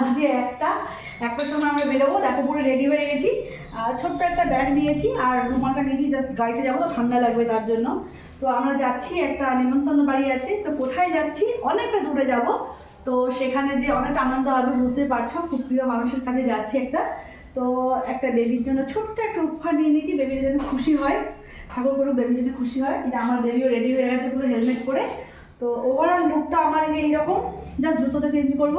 বাজে একটা। একটার সময় আমরা বেরোবো, দেখো পুরো রেডি হয়ে গেছি। ছোট্ট একটা ব্যাগ নিয়েছি, আর রুমালটা নিয়েছি গাড়িতে যাব, তো ঠান্ডা লাগবে তার জন্য। তো আমরা যাচ্ছি, একটা নিমন্ত্রণ বাড়ি আছে। তো কোথায় যাচ্ছি? অনেকটা দূরে যাব। তো সেখানে যে অনেকটা আনন্দ হবে, বুঝতে পারছ? খুব প্রিয় মানুষের কাছে যাচ্ছি একটা। তো একটা বেবির জন্য ছোট্ট একটা উপহার নিয়ে নিয়েছি বেবির যেন খুশি হয়। ঠাকুর করুক বেবির জন্য খুশি হয়। এটা আমার বেবিও রেডি হয়ে গেছে পুরো হেলমেট পরে। তো ওভারঅল লুকটা আমার যে এইরকম। জাস্ট জুতোটা চেঞ্জ করব।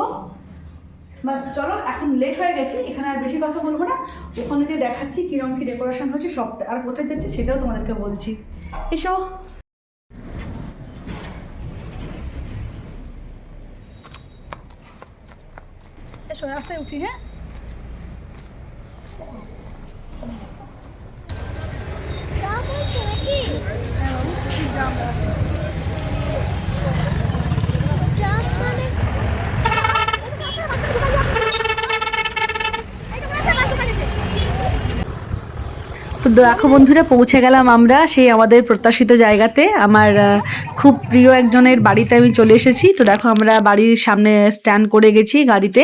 বাস চলো এখন লেট হয়ে গেছে এখানে আর বেশি কথা বলব না। ওখানে যে দেখাচ্ছি কীরকম কি ডেকোরেশন হচ্ছে সবটা। আর কোথায় যাচ্ছে সেটাও তোমাদেরকে বলছি। এসো। এসো রাস্তায় উঠি হ্যাঁ? তো দেখো বন্ধুরা পৌঁছে গেলাম আমরা সেই আমাদের প্রত্যাশিত জায়গাতে। আমার খুব প্রিয় একজনের বাড়িতে আমি চলে এসেছি। তো দেখো আমরা বাড়ির সামনে স্ট্যান্ড করে গেছি গাড়িতে।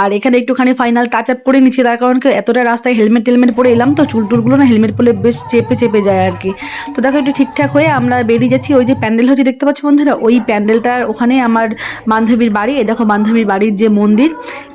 আর এখানে একটুখানি ফাইনাল টাচ আপ করে নিচ্ছি। তার কারণ এতটা রাস্তায় হেলমেট টেলমেট পরে এলাম তো, চুল টুলগুলো না হেলমেট পরে বেশ চেপে চেপে যায় আর কি। তো দেখো একটু ঠিকঠাক হয়ে আমরা বেরিয়ে যাচ্ছি। ওই যে প্যান্ডেল হচ্ছে, দেখতে পাচ্ছ বন্ধুরা? ওই প্যান্ডেলটার ওখানে আমার বান্ধবীর বাড়ি। এই দেখো বান্ধবীর বাড়ির যে মন্দির,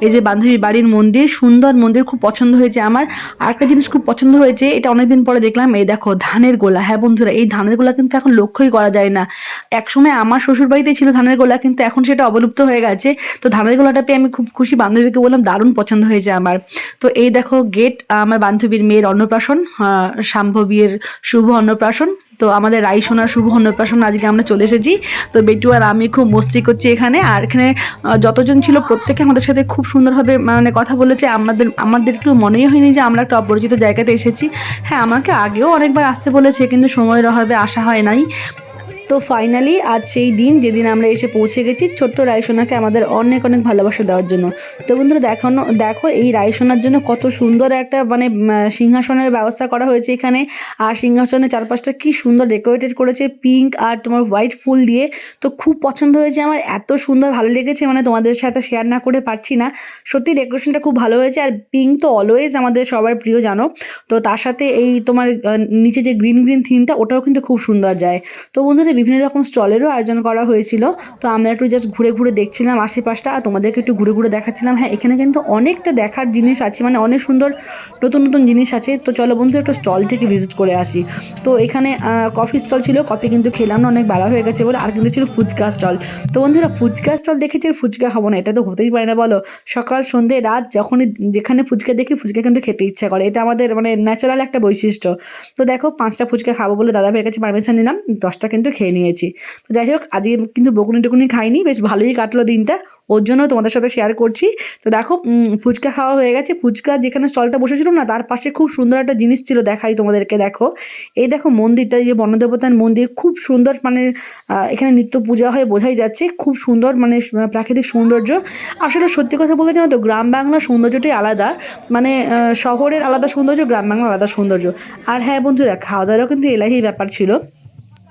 এই যে বান্ধবীর বাড়ির মন্দির, সুন্দর মন্দির, খুব পছন্দ হয়েছে আমার। আর একটা জিনিস খুব পছন্দ হয়েছে, এটা অনেকদিন পরে দেখলাম, এই দেখো ধানের গোলা। হ্যাঁ বন্ধুরা, এই ধানের গোলা কিন্তু এখন লক্ষ্যই করা যায় না। একসময় আমার শ্বশুর বাড়িতে ছিল ধানের গোলা কিন্তু এখন সেটা অবলুপ্ত হয়ে গেছে। তো ধানের গোলাটা পেয়ে আমি খুব খুশি। বান্ধবীকে বললাম দারুণ পছন্দ হয়েছে আমার। তো এই দেখো গেট আমার বান্ধবীর মেয়ের অন্নপ্রাশন আহ, শাম্ভবীর শুভ অন্নপ্রাশন। তো আমাদের রাইসোনার শুভ অন্নপ্রাশন আজকে আমরা চলে এসেছি। তো বেটু আর আমি খুব মস্তি করছি এখানে। আর এখানে যতজন ছিল প্রত্যেকে আমাদের সাথে খুব সুন্দরভাবে মানে কথা বলেছে। আমাদের আমাদের একটু মনেই হয়নি যে আমরা একটা অপরিচিত জায়গাতে এসেছি। হ্যাঁ আমাকে আগেও অনেকবার আসতে বলেছে কিন্তু সময়ের অভাবে আসা হয় নাই। তো ফাইনালি আজ সেই দিন যেদিন আমরা এসে পৌঁছে গেছি ছোট্ট রায়সোনাকে আমাদের অনেক অনেক ভালোবাসা দেওয়ার জন্য। তো বন্ধুরা দেখানো দেখো এই রায়সোনার জন্য কত সুন্দর একটা মানে সিংহাসনের ব্যবস্থা করা হয়েছে এখানে। আর সিংহাসনের চারপাশটা কি সুন্দর ডেকোরেটেড করেছে পিঙ্ক আর তোমার হোয়াইট ফুল দিয়ে। তো খুব পছন্দ হয়েছে আমার, এত সুন্দর ভালো লেগেছে মানে তোমাদের সাথে শেয়ার না করে পারছি না। সত্যি ডেকোরেশনটা খুব ভালো হয়েছে, আর পিঙ্ক তো অলওয়েজ আমাদের সবার প্রিয়, জানো? তো তার সাথে এই তোমার নিচে যে গ্রিন গ্রিন থিমটা ওটাও কিন্তু খুব সুন্দর যায়। তো বন্ধুরা বিভিন্ন রকম স্টলেরও আয়োজন করা হয়েছিল। তো আমরা একটু জাস্ট ঘুরে ঘুরে দেখছিলাম আশেপাশটা। আর তোমাদেরকে একটু ঘুরে ঘুরে দেখাচ্ছিলাম। হ্যাঁ এখানে কিন্তু অনেকটা দেখার জিনিস আছে মানে অনেক সুন্দর নতুন নতুন জিনিস আছে। তো চলো বন্ধু, একটু স্টল থেকে ভিজিট করে আসি। তো এখানে কফি স্টল ছিল কফি কিন্তু খেলাম না, অনেক বেলা হয়ে গেছে বলে। আর কিন্তু ছিল ফুচকা স্টল তো বন্ধুরা, ফুচকা স্টল দেখেছি আর ফুচকা খাব না, এটা তো হতেই পারে না, বলো। সকাল, সন্ধে, রাত, যখনই যেখানে ফুচকা দেখি, ফুচকা কিন্তু খেতে ইচ্ছা করে। এটা আমাদের মানে ন্যাচারাল একটা বৈশিষ্ট্য। তো দেখো, পাঁচটা ফুচকা খাব বলে দাদা ভাইয়ের কাছে পারমিশন নিলাম, দশটা কিন্তু খেয়ে নিয়েছি। তো যাই হোক, আজকে কিন্তু বকুনি টুকুনি খাইনি, বেশ ভালোই কাটলো দিনটা। ওর জন্য তোমাদের সাথে শেয়ার করছি। তো দেখো ফুচকা খাওয়া হয়ে গেছে। ফুচকা যেখানে স্টলটা বসেছিল না, তার পাশে খুব সুন্দর একটা জিনিস ছিল, দেখাই তোমাদেরকে, দেখো। এই দেখো মন্দিরটা যে বনদেবতার মন্দির, খুব সুন্দর মানে এখানে নিত্য পূজা হয়ে বোঝাই যাচ্ছে। খুব সুন্দর মানে প্রাকৃতিক সৌন্দর্য। আসলে সত্যি কথা বলতে জানো তো, গ্রাম বাংলার সৌন্দর্যটাই আলাদা। মানে শহরের আলাদা সৌন্দর্য, গ্রাম বাংলার আলাদা সৌন্দর্য। আর হ্যাঁ বন্ধুরা খাওয়া দাওয়ারও কিন্তু এলাহি ব্যাপার ছিল।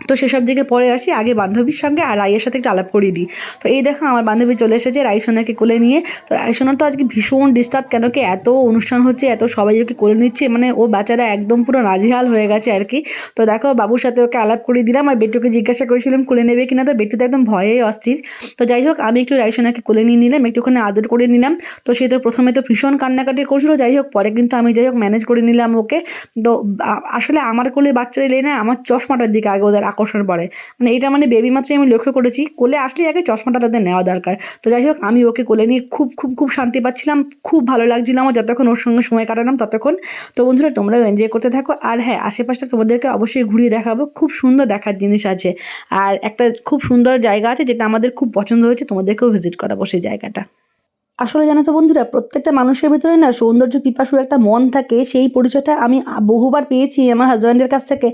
তো সেসব দিকে পরে আসি, আগে বান্ধবীর সঙ্গে আর রাইয়ের সাথে একটু আলাপ করিয়ে দিই। তো এই দেখো আমার বান্ধবী চলে এসেছে রাইসোনাকে কোলে নিয়ে। তো রাইসোনার তো আজকে ভীষণ ডিস্টার্ব কেন কি এত অনুষ্ঠান হচ্ছে, এত সবাই ওকে কোলে নিচ্ছে মানে ও বাচ্চারা একদম পুরো নাজেহাল হয়ে গেছে আর কি। তো দেখো বাবুর সাথে ওকে আলাপ করিয়ে দিলাম আর বেটুকে জিজ্ঞাসা করেছিলাম, কোলে নেবে কিনা? তো বেটু তো একদম ভয়ে অস্থির। তো যাই হোক, আমি একটু রাইসোনাকে কোলে নিয়ে নিলাম, একটুখানি আদর করে নিলাম। তো সে তো প্রথমে তো ভীষণ কান্নাকাটি করছিল, যাই হোক, পরে কিন্তু আমি যাই হোক ম্যানেজ করে নিলাম ওকে। তো আসলে আমার কোলে বাচ্চারা এলে না, আমার চশমাটার দিকে আগে ওদের আকর্ষণ পড়ে। মানে এটা মানে বেবি মাত্রই আমি লক্ষ্য করেছি, কোলে আসলে আগে চশমাটা তাদের নেওয়া দরকার। তো যাই হোক, আমি ওকে কোলে নিয়ে খুব খুব খুব শান্তি পাচ্ছিলাম, খুব ভালো লাগছিল আমার যতক্ষণ ওর সঙ্গে সময় কাটালাম ততক্ষণ। তো বন্ধুরা, তোমরাও এনজয় করতে থাকো। আর হ্যাঁ আশেপাশটা তোমাদেরকে অবশ্যই ঘুরিয়ে দেখাবো, খুব সুন্দর দেখার জিনিস আছে। আর একটা খুব সুন্দর জায়গা আছে যেটা আমাদের খুব পছন্দ হয়েছে, তোমাদেরকেও ভিজিট করাবো সেই জায়গাটা। আসলে জানো তো বন্ধুরা, প্রত্যেকটা মানুষের ভিতরে না সৌন্দর্য, পিপাসু একটা মন থাকে, সেই পরিচয়টা আমি বহুবার পেয়েছি আমার হাজব্যান্ডের কাছ থেকে।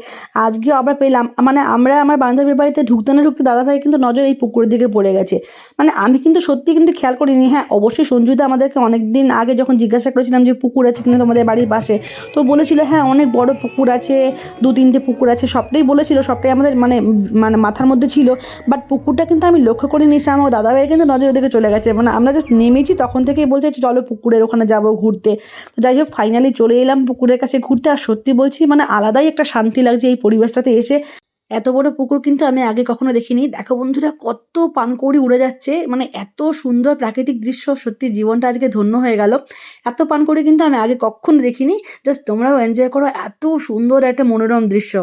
আজকেও আবার পেলাম। মানে আমরা আমার বান্ধবীর বাড়িতে ঢুকতে না ঢুকতে দাদাভাই কিন্তু নজর এই পুকুরের দিকে পড়ে গেছে। মানে আমি কিন্তু সত্যি কিন্তু খেয়াল করিনি। হ্যাঁ অবশ্যই সঞ্জুদা আমাদেরকে অনেক দিন আগে যখন জিজ্ঞাসা করেছিলাম যে পুকুর আছে কিনা তোমাদের বাড়ির পাশে, তো বলেছিল হ্যাঁ অনেক বড় পুকুর আছে, দু তিনটে পুকুর আছে। সবটাই বলেছিল, সবটাই আমাদের মানে মানে মাথার মধ্যে ছিল। বাট পুকুরটা কিন্তু আমি লক্ষ্য করিনি, সে আমার দাদাভাই কিন্তু নজর ওদিকে চলে গেছে। মানে আমরা জাস্ট নেমেছি তখন থেকেই বলছে চলো পুকুরের ওখানে যাব ঘুরতে। তো যাই হোক ফাইনালি চলে এলাম পুকুরের কাছে ঘুরতে। আর সত্যি বলছি মানে আলাদাই একটা শান্তি লাগছে এই পরিবেশটাতে এসে। এত বড় পুকুর কিন্তু আমি আগে কখনো দেখিনি। দেখো বন্ধুরা, কত পানকৌড়ি উড়ে যাচ্ছে। মানে এত সুন্দর প্রাকৃতিক দৃশ্য। সত্যি জীবনটা আজকে ধন্য হয়ে গেল। এত পানকৌড়ি কিন্তু আমি আগে কখনো দেখিনি। জাস্ট তোমরাও এনজয় করো। এত সুন্দর একটা মনোরম দৃশ্য।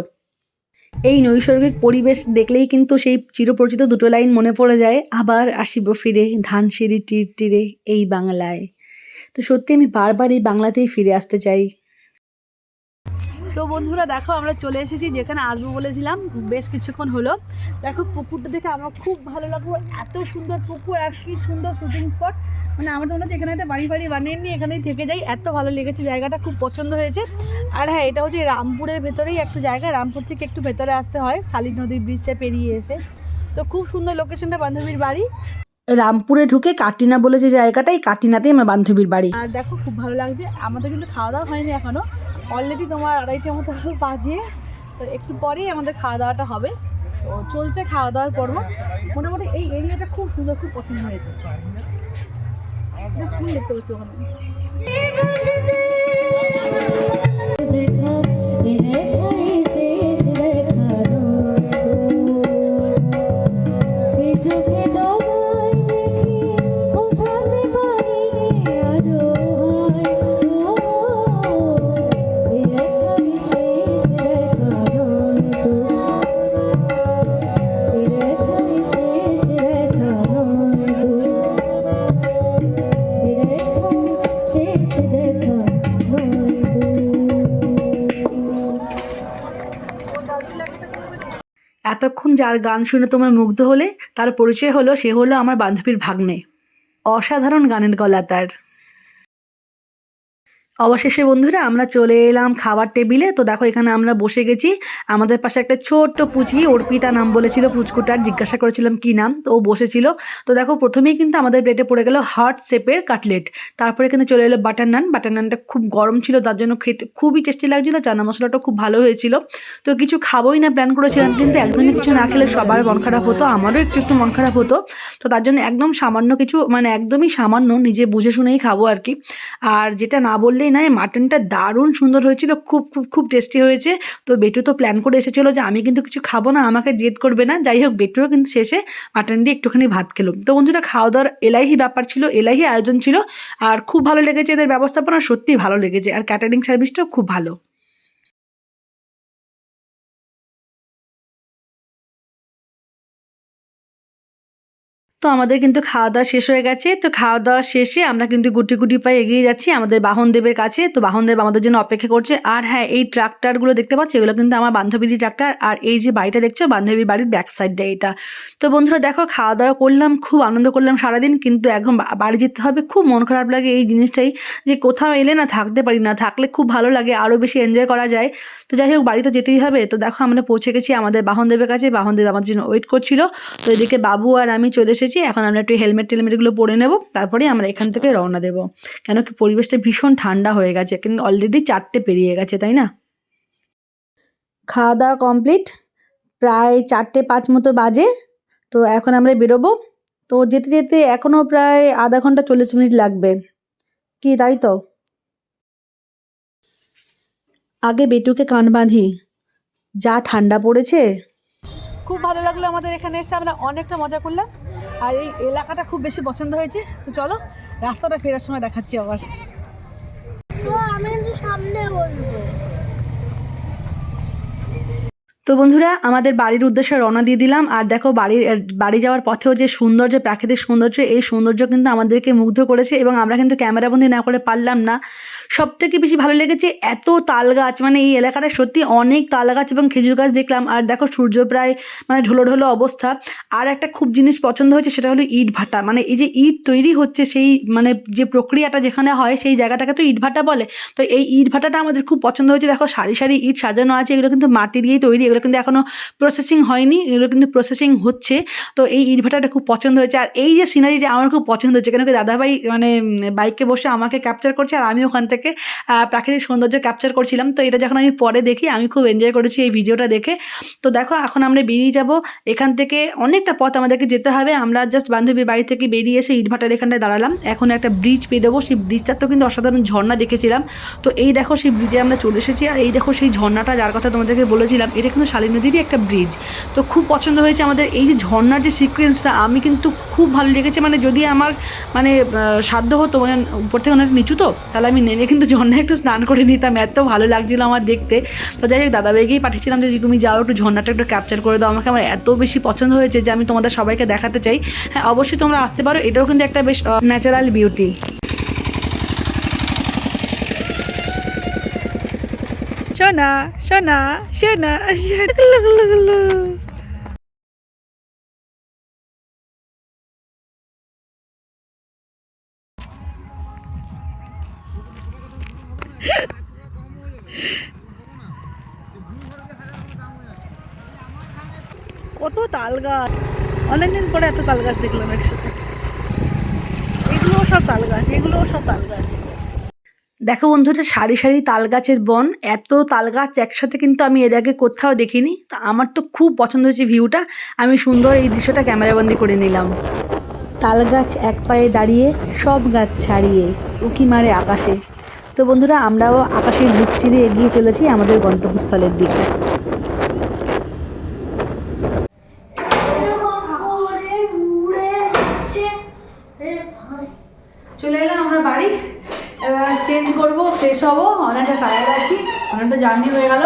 এই নৈসর্গিক পরিবেশ দেখলেই কিন্তু সেই চিরপরিচিত দুটো লাইন মনে পড়ে যায়, আবার আসিব ফিরে ধানসিঁড়ি তীর তীরে এই বাংলায়। তো সত্যি আমি বারবার এই বাংলাতেই ফিরে আসতে চাই। তো বন্ধুরা দেখো, আমরা চলে এসেছি যেখানে আসব বলেছিলাম, বেশ কিছুক্ষণ হলো। দেখো, পুকুরটা দেখে আমার খুব ভালো লাগল, এত সুন্দর পুকুর আর কি সুন্দর শুটিং স্পট মানে আমার তো মনে হচ্ছে এখানে একটা বাড়ি বাড়ি বানিয়ে নিয়ে এখানেই থেকে যাই, এত ভালো লেগেছে, জায়গাটা খুব পছন্দ হয়েছে। আর হ্যাঁ এটা হচ্ছে রামপুরের ভেতরেই একটা জায়গা, রামপুর থেকে একটু ভেতরে আসতে হয় শালি নদীর ব্রিজটা পেরিয়ে এসে। তো খুব সুন্দর লোকেশনটা বান্ধবীর বাড়ি। রামপুরে ঢুকে কাটিনা বলে যে জায়গাটাই কাটিনাতেই আমার বান্ধবীর বাড়ি। আর দেখো, খুব ভালো লাগছে, আমাদের কিন্তু খাওয়া দাওয়া হয়নি এখনও। অলরেডি তোমার আড়াইটার মতো বাজে, তো একটু পরেই আমাদের খাওয়া দাওয়াটা হবে। তো চলছে খাওয়া দাওয়ার পর্ব। মোটামুটি এই এরিয়াটা খুব সুন্দর, খুব পছন্দ হয়েছে। ফুল দেখতে পাচ্ছি ওখানে। এতক্ষণ যার গান শুনে তোমার মুগ্ধ হলে, তার পরিচয় হলো, সে হলো আমার বান্ধবীর ভাগ্নে। অসাধারণ গানের গলা তার। অবশেষে বন্ধুরা আমরা চলে এলাম খাবার টেবিলে। তো দেখো এখানে আমরা বসে গেছি। আমাদের পাশে একটা ছোট্ট পুচি অর্পিতা নাম বলেছিল পুচকুটার, জিজ্ঞাসা করেছিলাম কি নাম, তো ও বসেছিল। তো দেখো প্রথমেই কিন্তু আমাদের প্লেটে পড়ে গেল হার্ট শেপের কাটলেট। তারপরে কিন্তু চলে এলো বাটার নান। বাটার নানটা খুব গরম ছিল, তার জন্য খেতে খুবই টেস্টি লাগছিল, চানা মশলাটা খুব ভালো হয়েছিল। তো কিছু খাবোই না প্ল্যান করেছিলাম, কিন্তু একদমই কিছু না খেলে সবার মন খারাপ হতো, আমারও একটু একটু মন খারাপ হতো। তো তার জন্য একদম সামান্য কিছু মানে একদমই সামান্য, নিজে বুঝে শুনেই খাব আর কি। আর যেটা না বললেই নয় মাটনটা দারুণ সুন্দর হয়েছিল, খুব খুব খুব টেস্টি হয়েছে। তো বেটু তো প্ল্যান করে এসেছিল যে আমি কিন্তু কিছু খাব না, আমাকে জেদ করবে না। যাই হোক, বেটুও কিন্তু শেষে মাটন দিয়ে একটুখানি ভাত খেলো। তো বন্ধুরা খাওয়া দাওয়ার এলাহি ব্যাপার ছিল, এলাহি আয়োজন ছিল। আর খুব ভালো লেগেছে এদের ব্যবস্থাপনা সত্যি ভালো লেগেছে। আর ক্যাটারিং সার্ভিসটাও খুব ভালো। তো আমাদের কিন্তু খাওয়া দাওয়া শেষ হয়ে গেছে। তো খাওয়া দাওয়া শেষে আমরা কিন্তু গুটি গুটি পায়ে এগিয়ে যাচ্ছি আমাদের বাহনদেবের কাছে। তো বাহনদেব আমাদের জন্য অপেক্ষা করছে। আর হ্যাঁ এই ট্রাক্টারগুলো দেখতে পাচ্ছ, এগুলো কিন্তু আমার বান্ধবীর ট্রাক্টার। আর এই যে বাড়িটা দেখছ, বান্ধবীর বাড়ির ব্যাক সাইডটা এটা। তো বন্ধুরা দেখো খাওয়া দাওয়া করলাম, খুব আনন্দ করলাম সারাদিন। কিন্তু এখন বাড়ি যেতে হবে। খুব মন খারাপ লাগে এই জিনিসটাই যে কোথাও এলে না থাকতে পারি না। থাকলে খুব ভালো লাগে আরও বেশি এনজয় করা যায়। তো যাই হোক, বাড়ি তো যেতেই হবে। তো দেখো, আমরা পৌঁছে গেছি আমাদের বাহনদেবের কাছে। বাহনদেব আমাদের জন্য ওয়েট করছিল। তো এদিকে বাবু আর আমি চলে এসেছি। এখন আমরা একটু হেলমেট টেলমেটগুলো পরে নেব, তারপরে আমরা এখান থেকে রওনা দেব। কেন কি পরিবেশটা ভীষণ ঠান্ডা হয়ে গেছে, কিন্তু অলরেডি চারটে পেরিয়ে গেছে, তাই না? খাওয়া দাওয়া কমপ্লিট প্রায় চারটে পাঁচ মতো বাজে, তো এখন আমরা বেরোবো। তো যেতে যেতে এখনও প্রায় আধা ঘণ্টা চল্লিশ মিনিট লাগবে। কি, তাই তো? আগে বেটুকে কান বাঁধি, যা ঠান্ডা পড়েছে। খুব ভালো লাগল আমাদের এখানে এসে, আমরা অনেকটা মজা করলাম। আর এই এলাকাটা খুব বেশি পছন্দ হয়েছে। তো চলো রাস্তাটা ফেরার সময় দেখাচ্ছি আবার। তো আমি সামনে বলব। তো বন্ধুরা আমাদের বাড়ির উদ্দেশ্যে রওনা দিয়ে দিলাম। আর দেখো বাড়ির বাড়ি যাওয়ার পথেও যে সৌন্দর্য প্রাকৃতিক সৌন্দর্য এই সৌন্দর্য কিন্তু আমাদেরকে মুগ্ধ করেছে এবং আমরা কিন্তু ক্যামেরাবন্দি না করে পারলাম না। সব থেকে বেশি ভালো লেগেছে এত তাল গাছ মানে এই এলাকাটা সত্যি অনেক তাল গাছ এবং খেজুর গাছ দেখলাম। আর দেখো সূর্য প্রায় মানে ঢোলো ঢোলো অবস্থা। আর একটা খুব জিনিস পছন্দ হয়েছে, সেটা হলো ইট ভাটা। মানে এই যে ইট তৈরি হচ্ছে, সেই মানে যে প্রক্রিয়াটা যেখানে হয়, সেই জায়গাটাকে তো ইট ভাটা বলে। তো এই ইট ভাটাটা আমাদের খুব পছন্দ হয়েছে। দেখো সারি সারি ইট সাজানো আছে, এগুলো কিন্তু মাটি দিয়েই তৈরি, এগুলো কিন্তু এখনও প্রসেসিং হয়নি, এগুলো কিন্তু প্রসেসিং হচ্ছে। তো এই ইট ভাটাটা খুব পছন্দ হয়েছে। আর এই যে সিনারিটা আমার খুব পছন্দ হচ্ছে, কেন কি দাদাভাই মানে বাইকে বসে আমাকে ক্যাপচার করছে, আর আমি ওখান থেকে আহ, প্রাকৃতিক সৌন্দর্য ক্যাপচার করছিলাম। তো এটা যখন আমি পরে দেখি আমি খুব এনজয় করেছি এই ভিডিওটা দেখে। তো দেখো এখন আমরা বেরিয়ে যাব। এখান থেকে অনেকটা পথ আমাদেরকে যেতে হবে। আমরা জাস্ট বান্ধবীর বাড়ি থেকে বেরিয়ে এসে ইটভাটার এখানটায় দাঁড়ালাম। এখন একটা ব্রিজ পেয়ে দেবো সেই ব্রিজটার তো কিন্তু অসাধারণ ঝর্ণা দেখেছিলাম। তো এই দেখো সেই ব্রিজে আমরা চলে এসেছি। আর এই দেখো সেই ঝর্ণাটা যার কথা তোমাদেরকে বলেছিলাম এটা কিন্তু শালী নদীরই একটা ব্রিজ তো খুব পছন্দ হয়েছে আমাদের এই যে ঝর্ণার যে সিকোয়েন্সটা আমি কিন্তু খুব ভালো লেগেছে। মানে যদি আমার মানে সাধ্য হতো মানে উপর থেকে অনেক নিচু তো তাহলে আমি নেমে কিন্তু ঝর্ণা একটু স্নান করে নিতাম, এত ভালো লাগছিল আমার দেখতে। তো যাই হোক দাদা বেগেই পাঠিয়েছিলাম যে, তুমি যাও একটু ঝর্ণাটা একটু ক্যাপচার করে দাও। আমাকে আমার এত বেশি পছন্দ হয়েছে যে, আমি তোমাদের সবাইকে দেখাতে চাই। হ্যাঁ অবশ্যই তোমরা আসতে পারো। এটাও কিন্তু একটা বেশ ন্যাচারাল বিউটি সোনা সোনা গুলো কত তাল গাছ। অনেকদিন পরে এত তাল গাছ দেখলাম একসাথে। এগুলোও সব তাল গাছ, এগুলোও সব তাল গাছ। দেখো বন্ধুরা, সারি সারি তাল গাছের বন। এত তাল গাছ একসাথে কিন্তু আমি এর আগে কোথাও দেখিনি। তো আমার তো খুব পছন্দ হয়েছে ভিউটা। আমি সুন্দর এই দৃশ্যটা ক্যামেরাবন্দি করে নিলাম। তাল গাছ এক পায়ে দাঁড়িয়ে, সব গাছ ছাড়িয়ে, উকি মারে আকাশে। তো বন্ধুরা, আমরাও আকাশের বুক চিরে এগিয়ে চলেছি আমাদের গন্তব্যস্থলের দিকে চলে এলাম আমরা বাড়ি এবার চেঞ্জ করব ফ্রেশ হব অনেকটা টায়ার্ড আছি অনেকটা জার্নি হয়ে গেল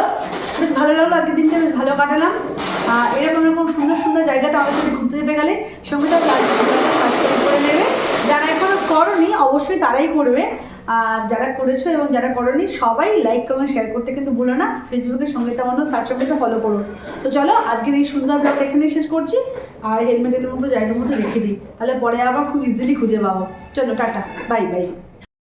বেশ ভালো লাগল আজকের দিনটা আর এরকম এরকম সুন্দর সুন্দর জায়গাতে আমাদের সাথে ঘুরতে যেতে গেলে সঙ্গীতা সাবস্ক্রাইব করে নেবে। যারা এখনও করনি, অবশ্যই তারাই করবে। আর যারা করেছ এবং যারা করনি, সবাই লাইক কমেন্ট শেয়ার করতে কিন্তু ভুলো না। ফেসবুকের সঙ্গীতা মতো সার্চ সঙ্গীতা ফলো করো তো চলো, আজকের এই সুন্দর ব্লগটা এখানেই শেষ করছি। আর হেলমেটের মতো জায়গার মতো রেখে দিই। তাহলে পরে আবার খুব ইজিলি খুঁজে পাবো। চলো, টাটা। Bye bye